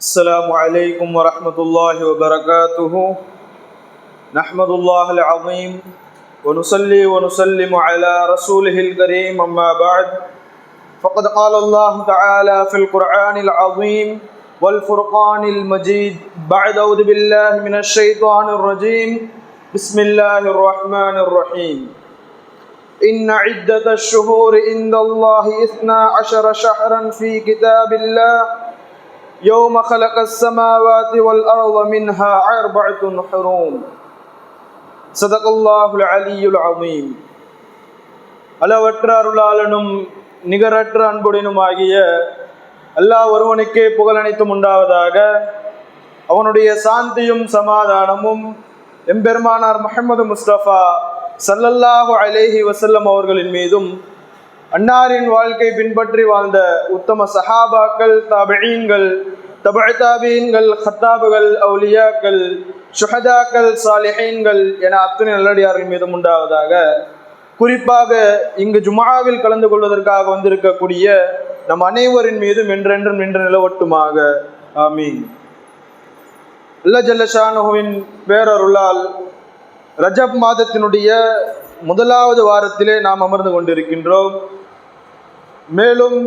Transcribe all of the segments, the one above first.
السلام عليكم ورحمة الله وبركاته. نحمد الله العظيم ونصلي ونسلم على رسوله الكريم أما بعد. فقد قال الله تعالى في القرآن العظيم والفرقان المجيد. بعد أعوذ بالله من الشيطان الرجيم. بسم الله الرحمن الرحيم. إن عدة الشهور عند الله إثنا عشر شهرا في كتاب الله. يوم خلق السماوات والأرض منها أربعة حروم صدق الله العلي العظيم அளவற்ற அருளாளனும் நிகரற்ற அன்புடனுமாகிய அல்லாஹ் ஒருவனுக்கே புகழனைத்தும் உண்டாவதாக அவனுடைய சாந்தியும் சமாதானமும் எம்பெருமானார் முஹம்மது முஸ்தபா சல்லல்லாஹு அலைஹி வசல்லம் அவர்களின் மீதும் அன்னாரின் வாழ்க்கை பின்பற்றி வாழ்ந்த உத்தம சஹாபாக்கள் தாபீன்கள் தபழ் ஹத்தாபுகள் அவுலியாக்கள் சுஹதாக்கள் சாலிஹீன்கள் என அத்தனை நல்லடியார்கள் மீதும் உண்டாவதாக குறிப்பாக இங்கு ஜுமாவில் கலந்து கொள்வதற்காக வந்திருக்கக்கூடிய நம் அனைவரின் மீதும் என்றென்றும் நின்று நிலவட்டுமாக. ஆமீன். அல்ல ஜல்லஷானுவின் பேரருளால் ரஜப் மாதத்தினுடைய முதலாவது வாரத்திலே நாம் அமர்ந்து கொண்டிருக்கின்றோம். மேலும்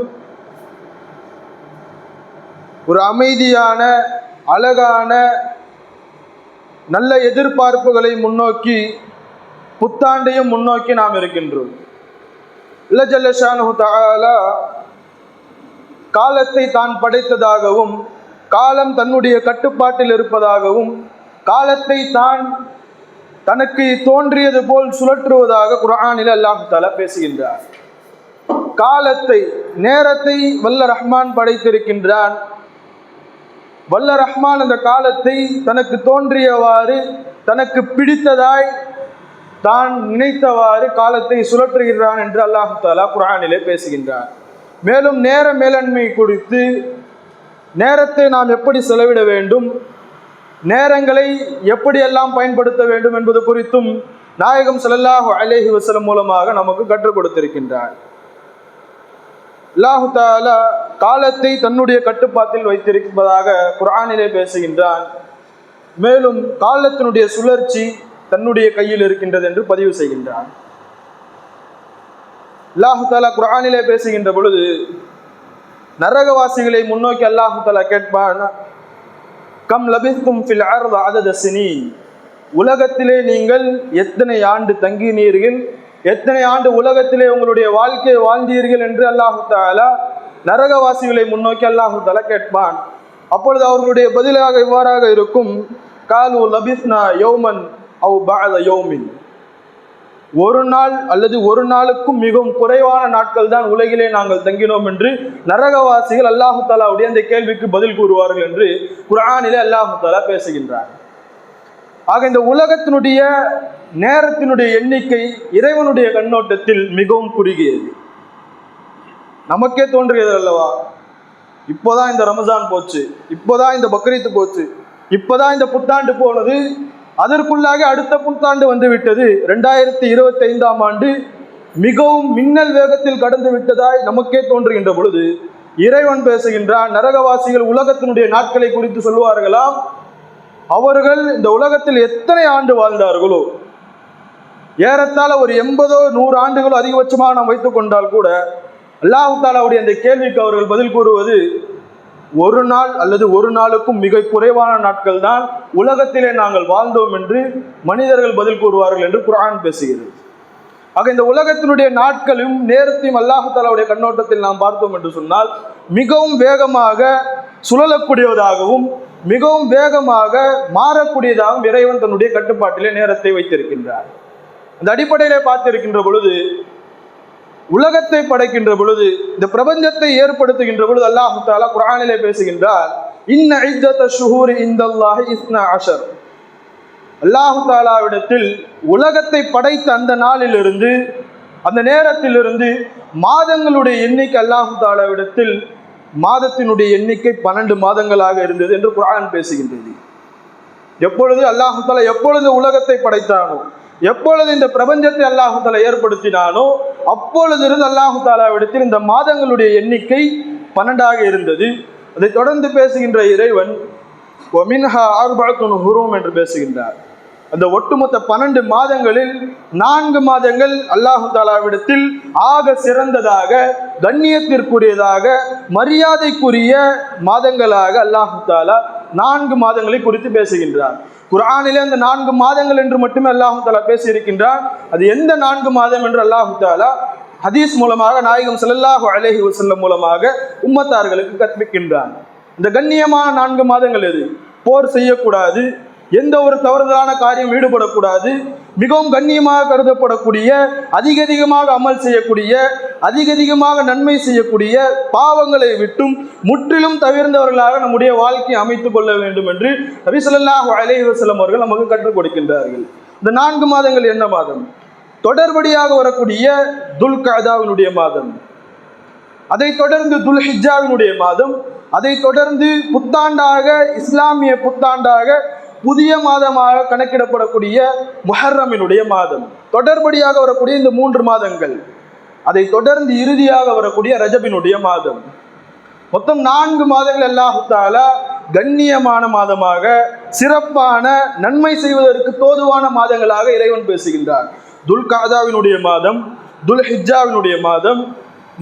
ஒரு அமைதியான அழகான நல்ல எதிர்பார்ப்புகளை முன்னோக்கி புத்தாண்டையும் முன்னோக்கி நாம் இருக்கின்றோம். இல்லஜல்லஷானு தாலா காலத்தை தான் படைத்ததாகவும் காலம் தன்னுடைய கட்டுப்பாட்டில் இருப்பதாகவும் காலத்தை தான் தனக்கு தோன்றியது போல் சுழற்றுவதாக குரானில் அல்லாஹு தாலா பேசுகின்றார். காலத்தை நேரத்தை வல்ல ரஹ்மான் படைத்திருக்கின்றான். வல்ல ரஹ்மான் அந்த காலத்தை தனக்கு தோன்றியவாறு தனக்கு பிடித்ததாய் தான் நினைத்தவாறு காலத்தை சுழற்றுகிறான் என்று அல்லாஹு தாலா குரானிலே பேசுகின்றார் மேலும் நேர மேலாண்மை குறித்து நேரத்தை நாம் எப்படி செலவிட வேண்டும் நேரங்களை எப்படியெல்லாம் பயன்படுத்த வேண்டும் என்பது குறித்தும் நாயகம் செல்லல்லாஹு அலேஹி வசலம் மூலமாக நமக்கு கற்றுக் கொடுத்திருக்கின்றார். அல்லாஹு தாலா காலத்தை தன்னுடைய கட்டுப்பாட்டில் வைத்திருப்பதாக குர்ஆனிலே பேசுகின்றான். மேலும் காலத்தினுடைய சுழற்சி தன்னுடைய கையில் இருக்கின்றது என்று பதிவு செய்கின்றான். அல்லாஹு தாலா குர்ஆனிலே பேசுகின்ற பொழுது நரகவாசிகளை முன்னோக்கி அல்லாஹு தாலா கேட்பான் கம் லபிஸ்தும் ஃபில் அர்த உலகத்திலே நீங்கள் எத்தனை ஆண்டு தங்கினீர்கள்? எத்தனை ஆண்டு உலகத்திலே உங்களுடைய வாழ்க்கையை வாழ்ந்தீர்கள் என்று அல்லாஹு தாலா நரகவாசிகளை முன்னோக்கி அல்லாஹு தாலா கேட்பான். அப்பொழுது அவர்களுடைய பதிலாக இவ்வாறாக இருக்கும் காலு லபிஸ்னா யோமன் அவ் பாத யோமின். ஒரு நாள் அல்லது ஒரு நாளுக்கும் மிகவும் குறைவான நாட்கள் தான் உலகிலே நாங்கள் தங்கினோம் என்று நரகவாசிகள் அல்லாஹு தாலாவுடைய அந்த கேள்விக்கு பதில் கூறுவார்கள் என்று குரானிலே அல்லாஹு தாலா பேசுகின்றார். ஆக இந்த உலகத்தினுடைய நேரத்தினுடைய எண்ணிக்கை இறைவனுடைய கண்ணோட்டத்தில் மிகவும் குறுகியது. நமக்கே தோன்றியது அல்லவா? இப்போதான் இந்த ரமஜான் போச்சு இப்போதான் இந்த பக்ரீத்து போச்சு இப்போதான் இந்த புத்தாண்டு போனது அதற்குள்ளாக அடுத்த புத்தாண்டு வந்து விட்டது ரெண்டாயிரத்தி இருபத்தி ஐந்தாம் ஆண்டு மிகவும் மின்னல் வேகத்தில் கடந்து விட்டதாய் நமக்கே தோன்றுகின்ற பொழுது இறைவன் பேசுகின்றான் நரகவாசிகள் உலகத்தினுடைய நாட்களை குறித்து சொல்வார்களாம் அவர்கள் இந்த உலகத்தில் எத்தனை ஆண்டு வாழ்ந்தார்களோ ஏறத்தாழ ஒரு எண்பதோ நூறு ஆண்டுகளோ அதிகபட்சமாக நாம் வைத்துக்கொண்டால் கூட அல்லாஹு தாலாவுடைய அந்த கேள்விக்கு அவர்கள் பதில் கூறுவது ஒரு நாள் அல்லது ஒரு நாளுக்கும் மிக குறைவான நாட்கள் தான் உலகத்திலே நாங்கள் வாழ்ந்தோம் என்று மனிதர்கள் பதில் கூறுவார்கள் என்று குரான் பேசுகிறது. ஆக இந்த உலகத்தினுடைய நாட்களும் நேரத்தையும் அல்லாஹு தாலாவுடைய கண்ணோட்டத்தில் நாம் பார்த்தோம் என்று சொன்னால் மிகவும் வேகமாக சுழலக்கூடியதாகவும் மிகவும் வேகமாக மாறக்கூடியதாகவும் இறைவன் தன்னுடைய கட்டுப்பாட்டிலே நேரத்தை வைத்திருக்கின்றார். அந்த அடிப்படையிலே பார்த்திருக்கின்ற பொழுது உலகத்தை படைக்கின்ற பொழுது இந்த பிரபஞ்சத்தை ஏற்படுத்துகின்ற பொழுது அல்லாஹு தாலா குரானிலே பேசுகின்றார் இன்ன ஐத்தத்த ஷுஹூர் இந்தல்லாஹ் இஸ்னா அஷர். அல்லாஹு தாலாவிடத்தில் உலகத்தை படைத்த அந்த நாளிலிருந்து அந்த நேரத்திலிருந்து மாதங்களுடைய எண்ணிக்கை அல்லாஹு தாலாவிடத்தில் மாதத்தினுடைய எண்ணிக்கை பன்னெண்டு மாதங்களாக இருந்தது என்று குரான் பேசுகின்றது. எப்பொழுது அல்லாஹு தாலா எப்பொழுது உலகத்தை படைத்தானோ எப்பொழுது இந்த பிரபஞ்சத்தை அல்லாஹுதாலா ஏற்படுத்தினானோ அப்பொழுது இருந்து அல்லாஹு இந்த மாதங்களுடைய எண்ணிக்கை பன்னெண்டாக இருந்தது. அதை தொடர்ந்து பேசுகின்ற இறைவன் ஒமின்ஹா ஆர்பாத்துன் ஹுரூம் என்று பேசுகின்றார். அந்த ஒட்டுமொத்த பன்னெண்டு மாதங்களில் நான்கு மாதங்கள் அல்லாஹு தாலாவிடத்தில் ஆக சிறந்ததாக கண்ணியத்திற்குரியதாக மரியாதைக்குரிய மாதங்களாக அல்லாஹு தாலா நான்கு மாதங்களை குறித்து பேசுகின்றார். குர்ஆனிலே அந்த நான்கு மாதங்கள் என்று மட்டுமே அல்லாஹு தாலா பேசியிருக்கின்றார் அது எந்த நான்கு மாதம் என்று அல்லாஹு தாலா ஹதீஸ் மூலமாக நாயகம் ஸல்லல்லாஹு அலஹி வசல்லம் மூலமாக உம்மத்தார்களுக்கு கற்பிக்கின்றான். இந்த கண்ணியமான நான்கு மாதங்கள் எது? போர் செய்யக்கூடாது. எந்த ஒரு தவறுதலான காரியம் ஈடுபடக்கூடாது. மிகவும் கண்ணியமாக கருதப்படக்கூடிய அதிக அதிகமாக அமல் செய்யக்கூடிய அதிக அதிகமாக நன்மை செய்யக்கூடிய பாவங்களை விட்டும் முற்றிலும் தவிர்ந்தவர்களாக நம்முடைய வாழ்க்கையை அமைத்துக் கொள்ள வேண்டும் என்று நபி ஸல்லல்லாஹு அவர்கள் நமக்கு கற்றுக் கொடுக்கின்றார்கள். இந்த நான்கு மாதங்கள் என்ன மாதம்? தொடர்படியாக வரக்கூடிய துல்காதாவினுடைய மாதம். அதை தொடர்ந்து துல்ஹிஜாவினுடைய மாதம். அதை தொடர்ந்து புத்தாண்டாக இஸ்லாமிய புத்தாண்டாக புதிய மாதமாக கணக்கிடப்படக்கூடிய முஹர்ரமினுடைய மாதம். தொடர்படியாக வரக்கூடிய இந்த மூன்று மாதங்கள். அதை தொடர்ந்து இறுதியாக வரக்கூடிய ரஜபினுடைய மாதம். மொத்தம் நான்கு மாதங்கள் அல்லாஹு கண்ணியமான மாதமாக சிறப்பான நன்மை செய்வதற்கு தோதுவான மாதங்களாக இறைவன் பேசுகின்றார் துல்காதாவினுடைய மாதம் துல் ஹிஜ்ஜாவினுடைய மாதம்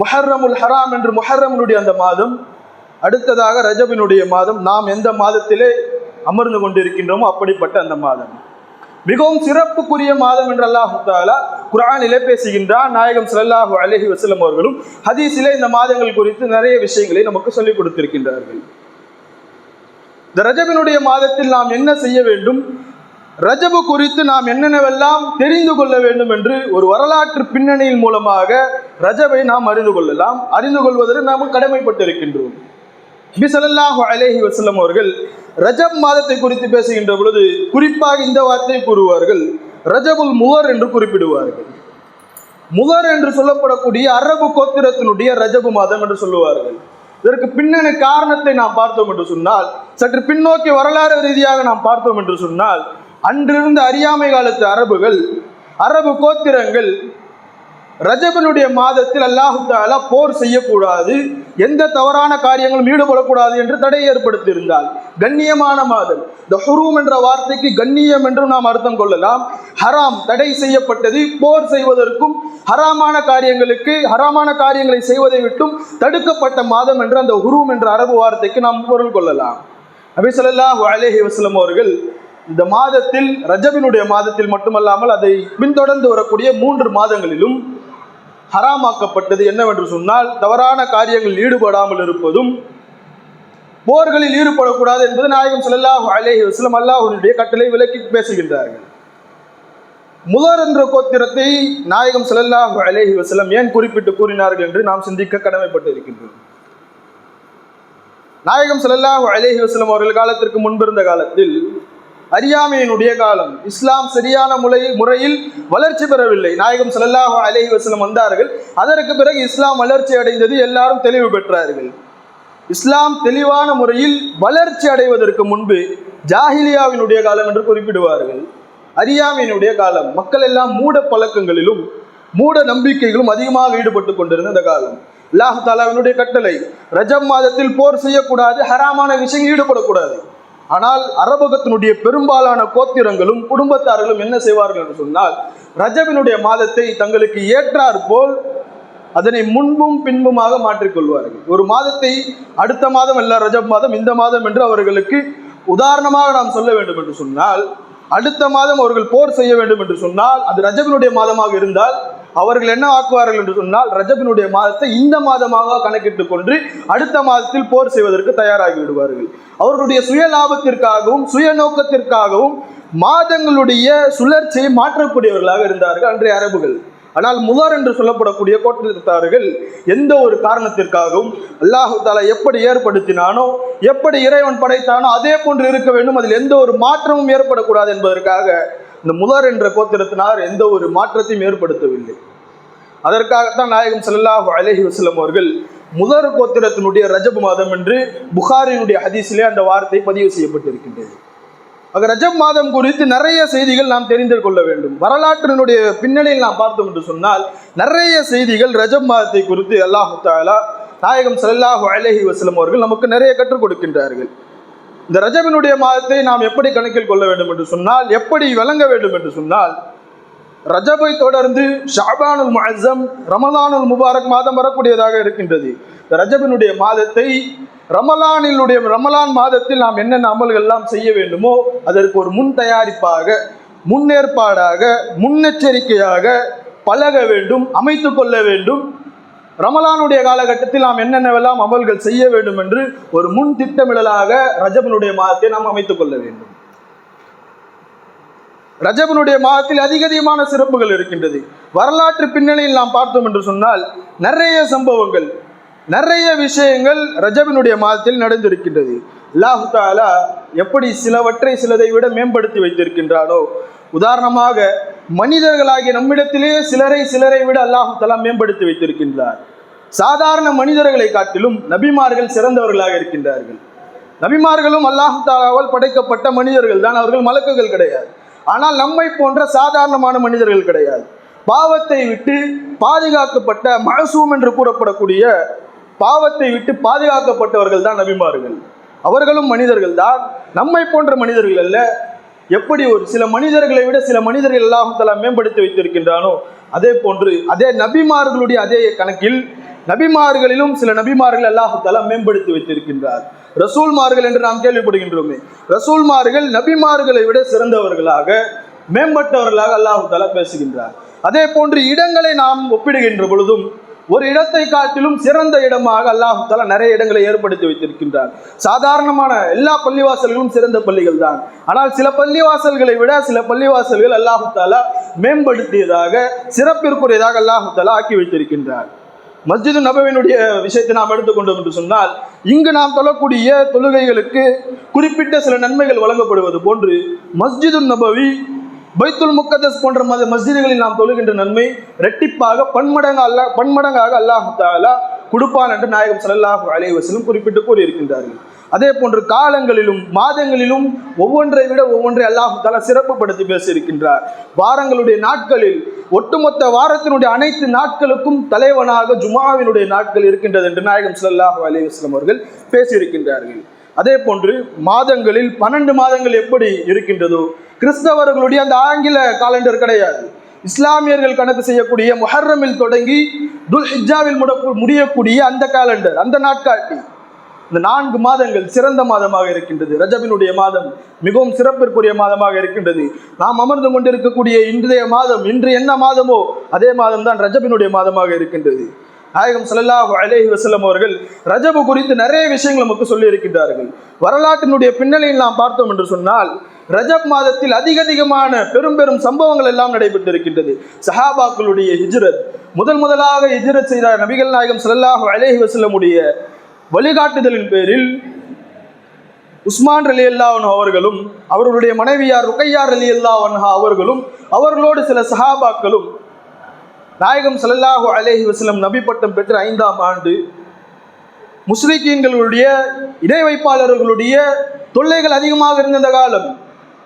முஹர்ரமுல் ஹராம் என்று முஹர்ரமினுடைய அந்த மாதம் அடுத்ததாக ரஜபினுடைய மாதம். நாம் எந்த மாதத்திலே அமர்ந்து கொண்டிருக்கின்றோமோ அப்படிப்பட்ட அந்த மாதம். மிகவும் சிறப்புக்குரிய மாதம் என்று அல்லாஹு தாலா குர்ஆனிலே பேசுகின்றார் நாயகம் சல்லாஹூ அலஹி வசலம் அவர்களும் ஹதீஸிலே இந்த மாதங்கள் குறித்து நிறைய விஷயங்களை நமக்கு சொல்லிக் கொடுத்திருக்கின்றார்கள். இந்த ரஜபினுடைய மாதத்தில் நாம் என்ன செய்ய வேண்டும்? ரஜபு குறித்து நாம் என்னென்னவெல்லாம் தெரிந்து கொள்ள வேண்டும் என்று ஒரு வரலாற்று பின்னணியின் மூலமாக ரஜபை நாம் அறிந்து கொள்ளலாம். அறிந்து கொள்வதற்கு நாம் கடமைப்பட்டிருக்கின்றோம். நபி ஸல்லல்லாஹு அலைஹி அவர்கள் ரஜப் மாதத்தை குறித்து பேசுகின்ற பொழுது குறிப்பாக இந்த வார்த்தையை கூறுவார்கள் ரஜபுல் முகர் என்று குறிப்பிடுவார்கள். முகர் என்று சொல்லப்படக்கூடிய அரபு கோத்திரத்தினுடைய ரஜபு மாதம் என்று சொல்லுவார்கள். இதற்கு பின்னணி காரணத்தை நாம் பார்த்தோம் என்று சொன்னால் சற்று பின்னோக்கி வரலாறு ரீதியாக நாம் பார்த்தோம் என்று சொன்னால் அன்றிருந்த அறியாமை காலத்து அரபுகள் அரபு கோத்திரங்கள் ரஜபனுடைய மாதத்தில் அல்லாஹு தாலா போர் செய்யக்கூடாது எந்த தவறான காரியங்களும் ஈடுபடக்கூடாது என்று தடை ஏற்படுத்தியிருந்தால். கண்ணியமான மாதம். த ஹுரூம் என்ற வார்த்தைக்கு கண்ணியம் என்றும் நாம் அர்த்தம் கொள்ளலாம். ஹராம் தடை செய்யப்பட்டது போர் செய்வதற்கும் ஹராமான காரியங்களுக்கு ஹராமான காரியங்களை செய்வதை விட்டும் தடுக்கப்பட்ட மாதம் என்று அந்த ஹுரூம் என்ற அரபு வார்த்தைக்கு நாம் பொருள் கொள்ளலாம். அபிசல்லாஹு அலேஹி வஸ்லம் அவர்கள் இந்த மாதத்தில் ரஜபினுடைய மாதத்தில் மட்டுமல்லாமல் அதை பின்தொடர்ந்து வரக்கூடிய மூன்று மாதங்களிலும் ஹராமாக்கப்பட்டது என்னவென்று சொன்னால் தவறான காரியங்களில் ஈடுபடாமல் இருப்பதும் போர்களில் ஈடுபடக்கூடாது என்பது நாயகம் ஸல்லல்லாஹு அலேஹி வஸ்லம் அல்லாஹுடைய கட்டளை விலக்கி பேசுகின்றார்கள். முதர் என்ற கோத்திரத்தை நாயகம் ஸல்லல்லாஹு அலேஹி வஸ்லம் ஏன் குறிப்பிட்டு கூறினார்கள் என்று நாம் சிந்திக்க கடமைப்பட்டு இருக்கின்றோம் நாயகம் ஸல்லல்லாஹு அலேஹி வஸ்லம் அவர்கள் காலத்திற்கு முன்பிருந்த காலத்தில் அறியாமையினுடைய காலம். இஸ்லாம் சரியான முறை முறையில் வளர்ச்சி பெறவில்லை. நாயகம் ஸல்லல்லாஹு அலஹி வசலம் வந்தார்கள். அதற்கு பிறகு இஸ்லாம் வளர்ச்சி அடைந்தது எல்லாரும் தெளிவு பெற்றார்கள். இஸ்லாம் தெளிவான முறையில் வளர்ச்சி அடைவதற்கு முன்பு ஜாஹிலியாவினுடைய காலம் என்று குறிப்பிடுவார்கள். அறியாமையினுடைய காலம். மக்கள் எல்லாம் மூட பழக்கங்களிலும் மூட நம்பிக்கைகளும் அதிகமாக ஈடுபட்டு கொண்டிருந்த அந்த காலம். அல்லாஹ் தாலாவினுடைய கட்டளை ரஜம் மாதத்தில் போர் செய்யக்கூடாது ஹராமான விஷயம் ஈடுபடக்கூடாது. ஆனால் அரபகத்தினுடைய பெரும்பாலான கோத்திரங்களும் குடும்பத்தார்களும் என்ன செய்வார்கள் என்று சொன்னால் ரஜபினுடைய மாதத்தை தங்களுக்கு ஏற்றாற் போல் அதனை முன்பும் பின்புமாக மாற்றிக்கொள்வார்கள் ஒரு மாதத்தை அடுத்த மாதம் அல்ல ரஜப் மாதம் இந்த மாதம் என்று அவர்களுக்கு உதாரணமாக நாம் சொல்ல வேண்டும் என்று சொன்னால் அடுத்த மாதம் அவர்கள் போர் செய்ய வேண்டும் என்று சொன்னால் அது ரஜபினுடைய மாதமாக இருந்தால் அவர்கள் என்ன ஆக்குவார்கள் என்று சொன்னால் ரஜபினுடைய மாதத்தை இந்த மாதமாக கணக்கிட்டு கொண்டு அடுத்த மாதத்தில் போர் செய்வதற்கு தயாராகி விடுவார்கள். அவர்களுடைய சுய லாபத்திற்காகவும் சுய நோக்கத்திற்காகவும் மாதங்களுடைய சுழற்சியை மாற்றக்கூடியவர்களாக இருந்தார்கள் அன்றைய அரபுகள். ஆனால் முதர் என்று சொல்லப்படக்கூடிய கோட்டத்தார்கள் எந்த ஒரு காரணத்திற்காகவும் அல்லாஹு தாலா எப்படி ஏற்படுத்தினானோ எப்படி இறைவன் படைத்தானோ அதே போன்று இருக்க வேண்டும். அதில் எந்த ஒரு மாற்றமும் ஏற்படக்கூடாது என்பதற்காக இந்த முதர் என்ற கோத்திரத்தினார் எந்த ஒரு மாற்றத்தையும் ஏற்படுத்தவில்லை. அதற்காகத்தான் நாயகம் ஸல்லல்லாஹு அலைஹி வசலம் அவர்கள் முதர் கோத்திரத்தினுடைய ரஜப் மாதம் என்று புகாரினுடைய ஹதீஸிலே அந்த வார்த்தை பதிவு செய்யப்பட்டிருக்கின்றது. ஆக ரஜப் மாதம் குறித்து நிறைய செய்திகள் நாம் தெரிந்து கொள்ள வேண்டும். வரலாற்றினுடைய பின்னணியில் நாம் பார்த்தோம் என்று சொன்னால் நிறைய செய்திகள் ரஜப் மாதத்தை குறித்து அல்லாஹு தாலா நாயகம் ஸல்லல்லாஹு அலைஹி வசலம் அவர்கள் நமக்கு நிறைய கற்றுக் கொடுக்கின்றார்கள். இந்த ரஜபினுடைய மாதத்தை நாம் எப்படி கணக்கில் கொள்ள வேண்டும் என்று சொன்னால் எப்படி விளங்க வேண்டும் என்று சொன்னால் ரஜபை தொடர்ந்து ஷாபானுல் மஹம் ரமலானுல் முபாரக் மாதம் வரக்கூடியதாக இருக்கின்றது. இந்த ரஜபினுடைய மாதத்தை ரமலானினுடைய ரமலான் மாதத்தில் நாம் என்னென்ன அமல்கள் எல்லாம் செய்ய வேண்டுமோ அதற்கு ஒரு முன் தயாரிப்பாக முன்னேற்பாடாக முன்னெச்சரிக்கையாக பழக வேண்டும் அமைத்து கொள்ள வேண்டும். ரமலானுடைய காலகட்டத்தில் நாம் என்னென்னவெல்லாம் அமல்கள் செய்ய வேண்டும் என்று ஒரு முன் திட்டமிடலாக ரஜபனுடைய மாதத்தை நாம் அமைத்துக் கொள்ள வேண்டும். ரஜபனுடைய மாதத்தில் அதிக அதிகமான சிறப்புகள் இருக்கின்றது. வரலாற்று பின்னணியில் நாம் பார்த்தோம் என்று சொன்னால் நிறைய சம்பவங்கள் நிறைய விஷயங்கள் ரஜபினுடைய மாதத்தில் நடந்திருக்கின்றது. அல்லாஹு தாலா எப்படி சிலவற்றை சிலதை விட மேம்படுத்தி வைத்திருக்கின்றானோ உதாரணமாக மனிதர்களாகிய நம்மிடத்திலே சிலரை சிலரை விட அல்லாஹு தலா மேம்படுத்தி வைத்திருக்கின்றார். சாதாரண மனிதர்களை காட்டிலும் நபிமார்கள் சிறந்தவர்களாக இருக்கின்றார்கள். நபிமார்களும் அல்லாஹு தாலாவால் படைக்கப்பட்ட மனிதர்கள் தான். அவர்கள் மலக்குகள் கிடையாது. ஆனால் நம்மை போன்ற சாதாரணமான மனிதர்கள் கிடையாது. பாவத்தை விட்டு பாதுகாக்கப்பட்ட மகசூம் என்று கூறப்படக்கூடிய பாவத்தை விட்டு பாதுகாக்கப்பட்டவர்கள் தான் நபிமார்கள். அவர்களும் மனிதர்கள் தான். நம்மை போன்ற மனிதர்கள் அல்ல. எப்படி ஒரு சில மனிதர்களை விட சில மனிதர்கள் அல்லாஹால மேம்படுத்தி வைத்திருக்கின்றானோ அதே போன்று அதே நபிமார்களுடைய அதே கணக்கில் நபிமார்களிலும் சில நபிமார்கள் அல்லாஹு மேம்படுத்தி வைத்திருக்கின்றார். ரசூல்மார்கள் என்று நாம் கேள்விப்படுகின்றோமே. ரசூல்மார்கள் நபிமார்களை விட சிறந்தவர்களாக மேம்பட்டவர்களாக அல்லாஹு தாலா பேசுகின்றார். அதே போன்று இடங்களை நாம் ஒப்பிடுகின்ற பொழுதும் ஒரு இடத்தை காட்டிலும் சிறந்த இடமாக அல்லாஹால நிறைய இடங்களை ஏற்படுத்தி வைத்திருக்கின்றார். சாதாரணமான எல்லா பள்ளிவாசல்களும் சிறந்த பள்ளிகள் தான் ஆனால் சில பள்ளிவாசல்களை விட சில பள்ளிவாசல்கள் அல்லாஹு மேம்படுத்தியதாக சிறப்பிற்குரியதாக அல்லாஹாலா ஆக்கி வைத்திருக்கின்றார். மஸ்ஜிது நபவினுடைய விஷயத்தை நாம் எடுத்துக்கொண்டோம் என்று சொன்னால் இங்கு நாம் தொழக்கூடிய தொழுகைகளுக்கு குறிப்பிட்ட சில நன்மைகள் வழங்கப்படுவது போன்று மஸ்ஜிது நபவி பைத்துல் முக்கதஸ் போன்ற மத மஸ்ஜிதுகளில் நாம் தொழுகின்ற நன்மை ரெட்டிப்பாக பன்மடங்கு அல்லா பன்மடங்காக அல்லாஹு தாலா கொடுப்பான் என்று நாயகம் சல்லாஹு அலைவசலும் குறிப்பிட்டு கூறியிருக்கின்றார்கள். அதே போன்று காலங்களிலும் மாதங்களிலும் ஒவ்வொன்றை விட ஒவ்வொன்றை அல்லாஹு தாலா சிறப்புப்படுத்தி பேசியிருக்கின்றார். வாரங்களுடைய நாட்களில் ஒட்டுமொத்த வாரத்தினுடைய அனைத்து நாட்களுக்கும் தலைவனாக ஜுமாவினுடைய நாட்கள் இருக்கின்றது என்று நாயகம் சல்லாஹு அலைவாஸ்லம் அவர்கள் பேசியிருக்கின்றார்கள். அதே போன்று மாதங்களில் பன்னெண்டு மாதங்கள் எப்படி இருக்கின்றதோ கிறிஸ்தவர்களுடைய அந்த ஆங்கில காலண்டர் கிடையாது. இஸ்லாமியர்கள் கணக்கு செய்யக்கூடிய முஹர்ரமில் தொடங்கி துல் ஹிஜாவில் முடியக்கூடிய அந்த காலண்டர் அந்த நாட்காட்டி இந்த நான்கு மாதங்கள் சிறந்த மாதமாக இருக்கின்றது. ரஜபினுடைய மாதம் மிகவும் சிறப்பிற்குரிய மாதமாக இருக்கின்றது. நாம் அமர்ந்து கொண்டிருக்கக்கூடிய இன்றைய மாதம் இன்று என்ன மாதமோ அதே மாதம் தான் ரஜபினுடைய மாதமாக இருக்கின்றது. நாயகம் சல்லாஹூ அலேஹி வசலம் அவர்கள் ரஜபு குறித்து நிறைய விஷயங்கள் நமக்கு சொல்லி இருக்கின்றார்கள் வரலாற்றினுடைய பின்னணியில் நாம் பார்த்தோம் என்று சொன்னால் ரஜப் மாதத்தில் அதிக அதிகமான பெரும் பெரும் சம்பவங்கள் எல்லாம் நடைபெற்றிருக்கின்றது. சஹாபாக்களுடைய ஹிஜ்ரத் முதல் முதலாக ஹிஜ்ரத் செய்த நபிகள் நாயகம் சல்லாஹூ அலைஹி வஸல்லமுடைய வழிகாட்டுதலின் பேரில் உஸ்மான் அலி அல்லாவன் அவர்களும் அவர்களுடைய மனைவியார் ருக்கையார் அலி அல்லாவன் அவர்களும் அவர்களோடு சில சஹாபாக்களும் நாயகம் சல்லாஹு அலைஹி வசலம் நபி பட்டம் பெற்ற ஐந்தாம் ஆண்டு முஸ்லிக்கீன்களுடைய இணை வைப்பாளர்களுடைய தொல்லைகள் அதிகமாக இருந்த காலம்.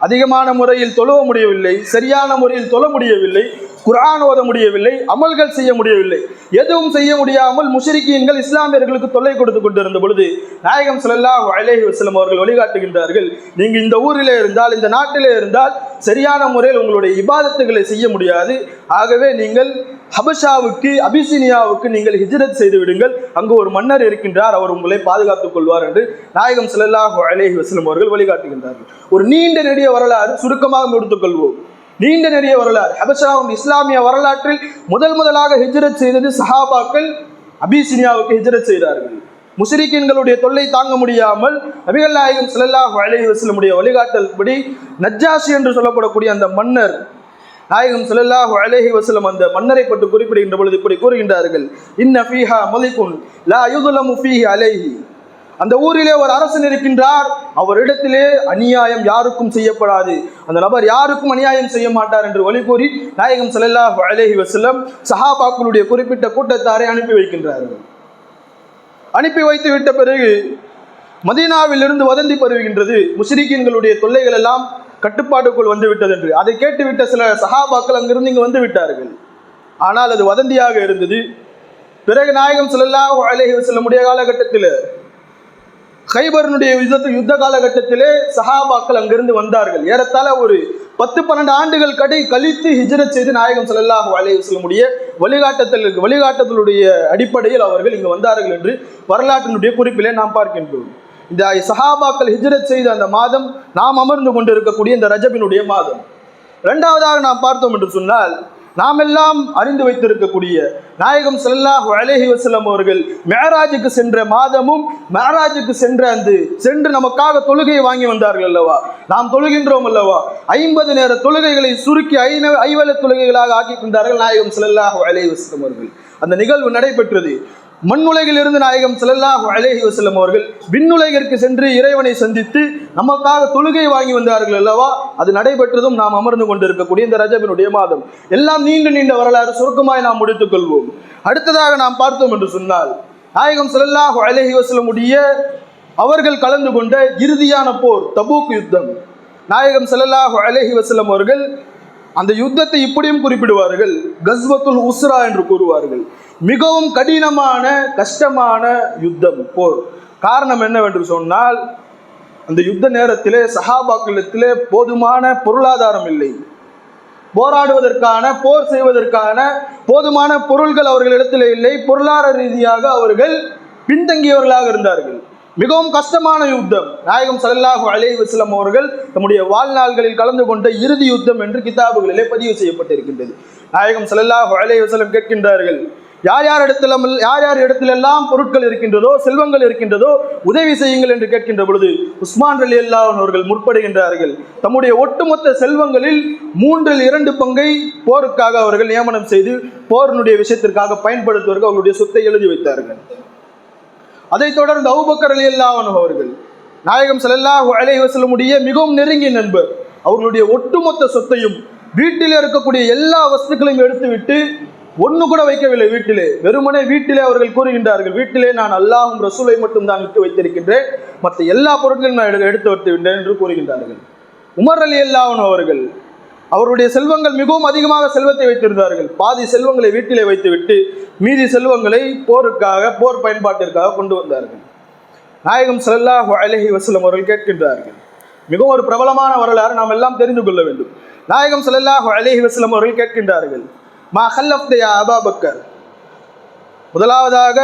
அதிகமான முறையில் தொழுவ முடியவில்லை சரியான முறையில் தொழ முடியவில்லை குரான் ஓத முடியவில்லை அமல்கள் செய்ய முடியவில்லை. எதுவும் செய்ய முடியாமல் முஷரிக்கீன்கள் இஸ்லாமியர்களுக்கு தொல்லை கொடுத்து கொண்டிருந்த பொழுது நாயகம் ஸல்லல்லாஹு அலைஹி வஸ்லம் அவர்கள் வழிகாட்டுகின்றார்கள் நீங்கள் இந்த ஊரிலே இருந்தால் இந்த நாட்டிலே இருந்தால் சரியான முறையில் உங்களுடைய இபாதத்துகளை செய்ய முடியாது. ஆகவே நீங்கள் ஹபஷாவுக்கு அபிசீனியாவுக்கு நீங்கள் ஹிஜ்ரத் செய்து விடுங்கள். அங்கு ஒரு மன்னர் இருக்கின்றார் அவர் உங்களை பாதுகாத்துக் கொள்வார் என்று நாயகம் ஸல்லல்லாஹு அலேஹி வஸல்லம் அவர்கள் வழிகாட்டுகின்றார்கள். ஒரு நீண்ட நெடிய வரலாறு சுருக்கமாக முடித்துக்கொள்வோம் நீண்ட நெடிய வரலாறு. ஹபஷாவின் இஸ்லாமிய வரலாற்றில் முதல் முதலாக ஹிஜ்ரத் செய்தது சஹாபாக்கள் அபிசினியாவுக்கு ஹிஜ்ரத் செய்தார்கள். முஸ்ரிக்கின்களுடைய தொல்லை தாங்க முடியாமல் நபிகள் நாயகம் ஸல்லல்லாஹு அலைஹி வழிகாட்டல் வழிகாட்டல்படி நஜ்ஜாசி என்று சொல்லப்படக்கூடிய அந்த மன்னர் நாயகம் சுல்லாஹு அலஹி வசலம் அந்த மன்னரை பற்றி குறிப்பிடுகின்ற பொழுது இப்படி கூறுகின்றார்கள். இன்ன ஃபீஹா மலிகுன் லா யுதுலமு ஃபீஹி அலைஹி. அந்த ஊரிலே ஒரு அரசன் இருக்கின்றார். அவரிடத்திலே அநியாயம் யாருக்கும் செய்யப்படாது. அந்த நபர் யாருக்கும் அநியாயம் செய்ய மாட்டார் என்று வழி கூறி நாயகம் ஸல்லல்லாஹு அலைஹி வசலம் சஹாபாக்களுடைய குறிப்பிட்ட கூட்டத்தாரை அனுப்பி வைக்கின்றார்கள். அனுப்பி வைத்து விட்ட பிறகு மதீனாவிலிருந்து வதந்தி பரவுகின்றது. முஸ்லிக்கீன்களுடைய தொல்லைகள் எல்லாம் கட்டுப்பாட்டுக்குள் வந்துவிட்டது என்று. அதை கேட்டுவிட்ட சில சஹாபாக்கள் அங்கிருந்து இங்கு வந்து விட்டார்கள். ஆனால் அது வதந்தியாக இருந்தது. பிறகு நாயகம் ஸல்லல்லாஹு செல்ல முடிய காலகட்டத்தில் ஹைபரனுடைய யுத்த யுத்த காலகட்டத்திலே சஹாபாக்கள் அங்கிருந்து வந்தார்கள். ஏறத்தாழ ஒரு பத்து பன்னெண்டு ஆண்டுகள் கடை கழித்து ஹிஜரத் செய்து நாயகம் ஸல்லல்லாஹு அலைஹி வஸல்லமுடைய வழிகாட்டத்தில் வழிகாட்டத்தினுடைய அடிப்படையில் அவர்கள் இங்கு வந்தார்கள் என்று வரலாற்றினுடைய குறிப்பிலே நாம் பார்க்கின்றோம். இந்த சஹாபாக்கள் ஹிஜ்ரத் செய்த அந்த மாதம் நாம் அமர்ந்து கொண்டிருக்கக்கூடிய இந்த ரஜபினுடைய மாதம். இரண்டாவதாக நாம் பார்த்தோம் என்று சொன்னால் நாம் எல்லாம் அறிந்து வைத்திருக்கக்கூடிய நாயகம் செல்லாஹு அலேஹி வசலம் அவர்கள் மேராஜுக்கு சென்ற மாதமும் மேராஜுக்கு சென்ற அந்த சென்று நமக்காக தொழுகையை வாங்கி வந்தார்கள் அல்லவா? நாம் தொழுகின்றோம் அல்லவா? ஐம்பது நேர தொழுகைகளை சுருக்கி ஐந ஐவல தொழுகைகளாக ஆக்கி கொண்டார்கள் நாயகம் செல்லாஹு அலேஹி வசலம் அவர்கள். அந்த நிகழ்வு நடைபெற்றது. மண்ணுலகில் இருந்து நாயகம் செல்லல்லாஹு அலேஹி வசல்லம் அவர்கள் விண்ணுலகிற்கு சென்று இறைவனை சந்தித்து நமக்காக தொழுகை வாங்கி வந்தார்கள் அல்லவா? அது நடைபெற்றதும் நாம் அமர்ந்து கொண்டிருக்கக்கூடிய இந்த ரஜபினுடைய மாதம். எல்லாம் நீண்ட நீண்ட வரலாறு சுருக்கமாய் நாம் முடித்துக் கொள்வோம். அடுத்ததாக நாம் பார்த்தோம் என்று சொன்னால் நாயகம் செல்லல்லாஹு அலேஹி வசல்லமுடைய அவர்கள் கலந்து கொண்ட இறுதியான போர் தபூக் யுத்தம். நாயகம் செல்லல்லாஹு அலேஹி வசல்லம் அவர்கள் அந்த யுத்தத்தை இப்படியும் குறிப்பிடுவார்கள். கஸ்வத்துல் உஸ்ரா என்று கூறுவார்கள். மிகவும் கடினமான கஷ்டமான யுத்தம் போர். காரணம் என்னவென்று சொன்னால் அந்த யுத்த நேரத்திலே சஹாபாக்களிடத்திலே போதுமான பொருளாதாரம் இல்லை. போராடுவதற்கான போர் செய்வதற்கான போதுமான பொருள்கள் அவர்களிடத்தில் இல்லை. பொருளாதார ரீதியாக அவர்கள் பின்தங்கியவர்களாக இருந்தார்கள். மிகவும் கஷ்டமான யுத்தம். நாயகம் சல்லாஹூ அலைஹி அவர்கள் தம்முடைய வாழ்நாள்களில் கலந்து கொண்ட இறுதி யுத்தம் என்று கிதாபுகளிலே பதிவு செய்யப்பட்டிருக்கின்றது. நாயகம் சல்லாஹூ அலைஹி கேட்கின்றார்கள் யார் யார் இடத்துல யார் யார் இடத்திலெல்லாம் பொருட்கள் இருக்கின்றதோ செல்வங்கள் இருக்கின்றதோ உதவி செய்யுங்கள் என்று கேட்கின்ற பொழுது உஸ்மான் அலி அல்லாஹன் அவர்கள் முற்படுகின்றார்கள். தம்முடைய ஒட்டுமொத்த செல்வங்களில் மூன்றில் இரண்டு பங்கை போருக்காக அவர்கள் நியமனம் செய்து போரினுடைய விஷயத்திற்காக பயன்படுத்துவதற்கு அவர்களுடைய சொத்தை எழுதி வைத்தார்கள். அதைத் தொடர்ந்து அவுபக்கர் அலி அல்லாஹ் அவர்கள் நாயகம் ஸல்லல்லாஹு அலை வசலமுடைய மிகவும் நெருங்கிய நண்பர். அவர்களுடைய ஒட்டுமொத்த சொத்தையும் வீட்டில் இருக்கக்கூடிய எல்லா வஸ்துக்களையும் எடுத்துவிட்டு ஒன்று கூட வைக்கவில்லை வீட்டிலே. வெறுமனே வீட்டிலே அவர்கள் கூறுகின்றார்கள் வீட்டிலே நான் அல்லாஹும் ரசூலை மட்டும் தான் விட்டு வைத்திருக்கின்றேன். மற்ற எல்லா பொருட்களையும் நான் எடு- எடுத்து வைத்து விட்டேன் என்று கூறுகின்றார்கள். உமர் அலி அல்லாஹன் அவர்கள் அவருடைய செல்வங்கள் மிகவும் அதிகமாக செல்வத்தை வைத்திருந்தார்கள். பாதி செல்வங்களை வீட்டிலே வைத்துவிட்டு மீதி செல்வங்களை போருக்காக போர் பயன்பாட்டிற்காக கொண்டு வந்தார்கள். நாயகம் ஸல்லல்லாஹு அலைஹி வசலம் அவர்கள் கேட்கின்றார்கள். மிகவும் ஒரு பிரபலமான வரலாறு நாம் எல்லாம் தெரிந்து கொள்ள வேண்டும். நாயகம் ஸல்லல்லாஹு அலைஹி வசலம் அவர்கள் கேட்கின்றார்கள் மா ஹல்லப்தயா அபாபக்கர் முதலாவதாக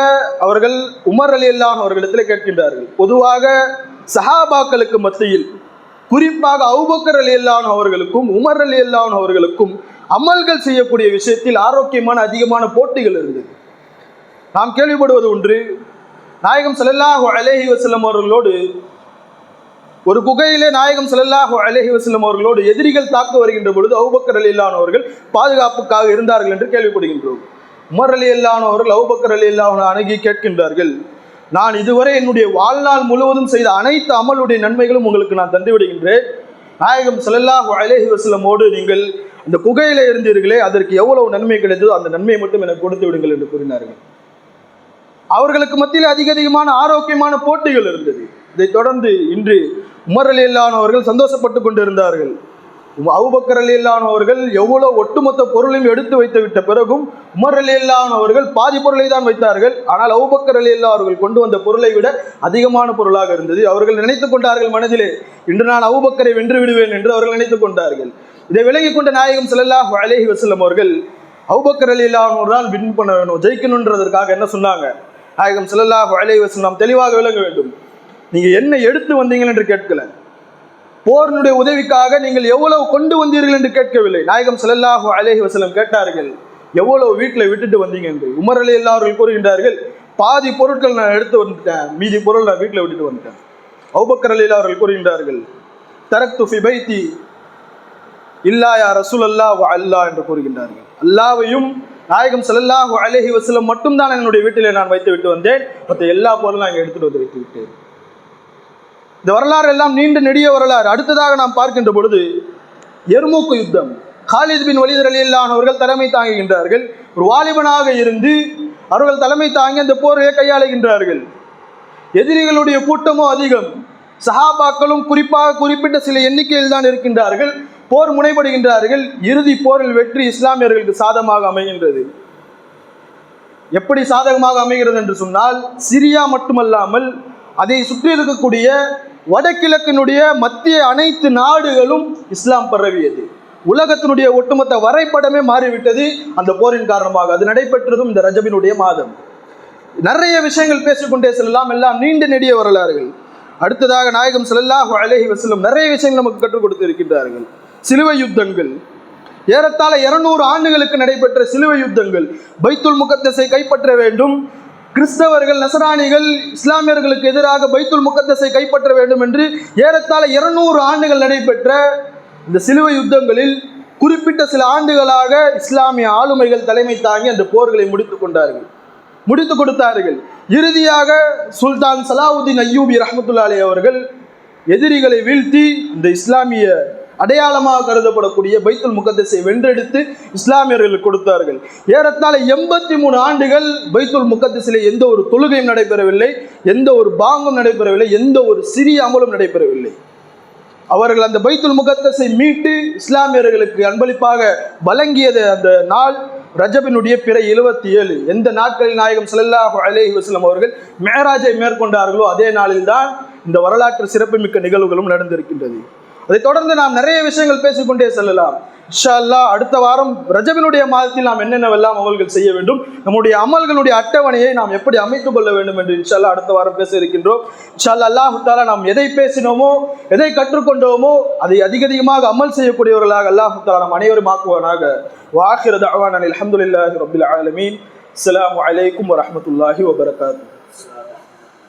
அவர்கள் உமர் அலி அல்லாஹ் அவர்களிடத்தில் கேட்கின்றார்கள் பொதுவாக சஹாபாக்களுக்கு மத்தியில் குறிப்பாக அவுபக்கர் அலி அல்லான் அவர்களுக்கும் உமர் அலி அல்லான் அவர்களுக்கும் அமல்கள் செய்யக்கூடிய விஷயத்தில் ஆரோக்கியமான அதிகமான போட்டிகள் இருந்தது. நாம் கேள்விப்படுவது ஒன்று நாயகம் செல்லல்லாஹு அலேஹி வசல்லம் அவர்களோடு ஒரு குகையிலே நாயகம் செல்லல்லாஹு அலைஹி வசல்லம் அவர்களோடு எதிரிகள் தாக்க வருகின்ற பொழுது அவுபக்கர் அலி அவர்கள் பாதுகாப்புக்காக இருந்தார்கள் என்று கேள்விப்படுகின்றோம். உமர் அலி அவர்கள் அவுபக்கர் அலி அணுகி கேட்கின்றார்கள் நான் இதுவரை என்னுடைய வாழ்நாள் முழுவதும் செய்த அனைத்து அமலுடைய நன்மைகளும் உங்களுக்கு நான் தந்து விடுகின்றேன் நாயகம் செல்லல்லா அலேஹி வசலமோடு நீங்கள் அந்த குகையில் இருந்தீர்களே அதற்கு எவ்வளவு நன்மை கிடைத்ததோ அந்த நன்மையை மட்டும் எனக்கு கொடுத்து விடுங்கள் என்று கூறினார்கள். அவர்களுக்கு மத்தியில் அதிக அதிகமான ஆரோக்கியமான போட்டிகள் இருந்தது. இதைத் தொடர்ந்து இன்று உமர் அலி அவர்கள் சந்தோஷப்பட்டு கொண்டிருந்தார்கள். அவுபக்கர் அலி அவர்கள் எவ்வளவு ஒட்டுமொத்த பொருளையும் எடுத்து வைத்து விட்ட பிறகும் உமர் அலி அவர்கள் பாதி பொருளை தான் வைத்தார்கள். ஆனால் அவுபக்கர் அலி அவர்கள் கொண்டு வந்த பொருளை விட அதிகமான பொருளாக இருந்தது. அவர்கள் நினைத்துக் கொண்டார்கள் மனதிலே இன்று நான் அவுபக்கரை வென்று விடுவேன் என்று அவர்கள் நினைத்துக் கொண்டார்கள். இதை விலகிக் கொண்ட நாயகம் ஸல்லல்லாஹு அலேஹி வசல்லம் அவர்கள் அவுபக்கர் அலி தான் வின் பண்ண வேணும் ஜெயிக்கணுன்றதற்காக என்ன சொன்னாங்க? நாயகம் ஸல்லல்லாஹு அலேஹி வஸல்லம் தெளிவாக விளங்க வேண்டும். நீங்க என்ன எடுத்து வந்தீங்கள் என்று கேட்கல. போரினுடைய உதவிக்காக நீங்கள் எவ்வளவு கொண்டு வந்தீர்கள் என்று கேட்கவில்லை. நாயகம் செல்லல்லாஹு அலைஹி வசலம் கேட்டார்கள் எவ்வளவு வீட்டில் விட்டுட்டு வந்தீங்க? என்று. உமர் அலி எல்லாவர்கள் கூறுகின்றார்கள் பாதி பொருட்கள் நான் எடுத்து வந்துட்டேன். மீதி பொருள் நான் வீட்டில் விட்டுட்டு வந்துட்டேன். அவுபக்கர் அலி அவர்கள் கூறுகின்றார்கள் தரக் துஃபி பைத்தி இல்லா யா ரசூல் அல்லாஹ் அல்லாஹ் என்று கூறுகின்றார்கள். அல்லாவையும் நாயகம் செல்லல்லாஹு அலைஹி வசலம் மட்டும்தான் என்னுடைய வீட்டிலே நான் வைத்து விட்டு வந்தேன். மற்ற எல்லா பொருளும் நான் எடுத்துட்டு வந்து வைத்து விட்டேன். இந்த வரலாறு எல்லாம் நீண்ட நெடிய வரலாறு. அடுத்ததாக நாம் பார்க்கின்ற பொழுது எர்மூக்கு யுத்தம். காலித் பின் வலித் ரலியல்லாஹு அவர்கள் தலைமை தாங்குகின்றார்கள். ஒரு வாலிபனாக இருந்து அவர்கள் தலைமை தாங்கி அந்த போரையை கையாளுகின்றார்கள். எதிரிகளுடைய கூட்டமோ அதிகம். சஹாபாக்களும் குறிப்பாக குறிப்பிட்ட சில எண்ணிக்கையில் தான் இருக்கின்றார்கள். போர் முனைப்படுகின்றார்கள் இறுதி போரில் வெற்றி இஸ்லாமியர்களுக்கு சாதமாக அமைகின்றது. எப்படி சாதகமாக அமைகிறது என்று சொன்னால் சிரியா மட்டுமல்லாமல் அதை சுற்றி இருக்கக்கூடிய வடகிழக்கினுடைய மத்திய அனைத்து நாடுகளும் இஸ்லாம் பரவியது. உலகத்தினுடைய ஒட்டுமொத்த வரைபடமே மாறிவிட்டது. அந்த போரின் காரணமாக அது நடைபெற்றதும் இந்த ரஜபினுடைய மாதம். நிறைய விஷயங்கள் பேசிக்கொண்டே செல்லலாம். எல்லாம் நீண்ட நெடிய வரலாறுகள். அடுத்ததாக நாயகம் செல்லல்லாஹு அழகி வசலும் நிறைய விஷயங்கள் நமக்கு கற்றுக் கொடுத்திருக்கின்றார்கள். சிலுவை யுத்தங்கள். ஏறத்தாழ இருநூறு ஆண்டுகளுக்கு நடைபெற்ற சிலுவை யுத்தங்கள். பைத்துல் முகத்தசை கைப்பற்ற வேண்டும். கிறிஸ்தவர்கள் நசராணிகள் இஸ்லாமியர்களுக்கு எதிராக பைத்துல் முகத்தஸை கைப்பற்ற வேண்டும் என்று ஏறத்தாழ இருநூறு ஆண்டுகள் நடைபெற்ற இந்த சிலுவை யுத்தங்களில் குறிப்பிட்ட சில ஆண்டுகளாக இஸ்லாமிய ஆளுமைகள் தலைமை தாங்கி அந்த போர்களை முடித்துக் கொண்டார்கள். முடித்து கொடுத்தார்கள். இறுதியாக சுல்தான் சலாவுதீன் ஐயூபி ரஹமத்துல்லாலே அவர்கள் எதிரிகளை வீழ்த்தி இந்த இஸ்லாமிய அடையாளமாக கருதப்படக்கூடிய பைத்துல் முகத்தஸை வென்றெடுத்து இஸ்லாமியர்களுக்கு கொடுத்தார்கள். ஏறத்தாழ எண்பத்தி மூணு ஆண்டுகள் பைத்துல் முகத்தஸிலே எந்த ஒரு தொழுகையும் நடைபெறவில்லை எந்த ஒரு பாங்கும் நடைபெறவில்லை எந்த ஒரு சிறிய அமலும் நடைபெறவில்லை. அவர்கள் அந்த பைத்துல் முகத்தஸை மீட்டு இஸ்லாமியர்களுக்கு அன்பளிப்பாக வழங்கியது அந்த நாள் ரஜபினுடைய பிற எழுபத்தி ஏழு எந்த நாட்களில் நாயகம் ஸல்லல்லாஹு அலேஹி வஸ்லம் அவர்கள் மேராஜை மேற்கொண்டார்களோ அதே நாளில்தான் இந்த வரலாற்று சிறப்புமிக்க நிகழ்வுகளும் நடந்திருக்கின்றது. அதைத் தொடர்ந்து நாம் நிறைய விஷயங்கள் பேசிக்கொண்டே செல்லலாம். இன்ஷால்லா அல்லாஹ் அடுத்த வாரம் ரஜபினுடைய மாதத்தில் நாம் என்னென்னவெல்லாம் அமல்கள் செய்ய வேண்டும் நம்முடைய அமல்களுடைய அட்டவணையை நாம் எப்படி அமைத்துக் கொள்ள வேண்டும் என்று இன்ஷா அல்லாஹ் அடுத்த வாரம் பேச இருக்கின்றோம். இன்ஷால்லா அல்லாஹ் நாம் எதை பேசினோமோ எதை கற்றுக்கொண்டோமோ அதை அதிக அதிகமாக அமல் செய்யக்கூடியவர்களாக அல்லாஹுத்தாலா நாம் அனைவரும் ஆக்குவானாக. வாஹிர அலி அஹமதுல்லாஹி ரபுல் ஆலமீன். அஸ்லாம் அலைக்கும் வரமத்துல்லாஹி வபரகாத்து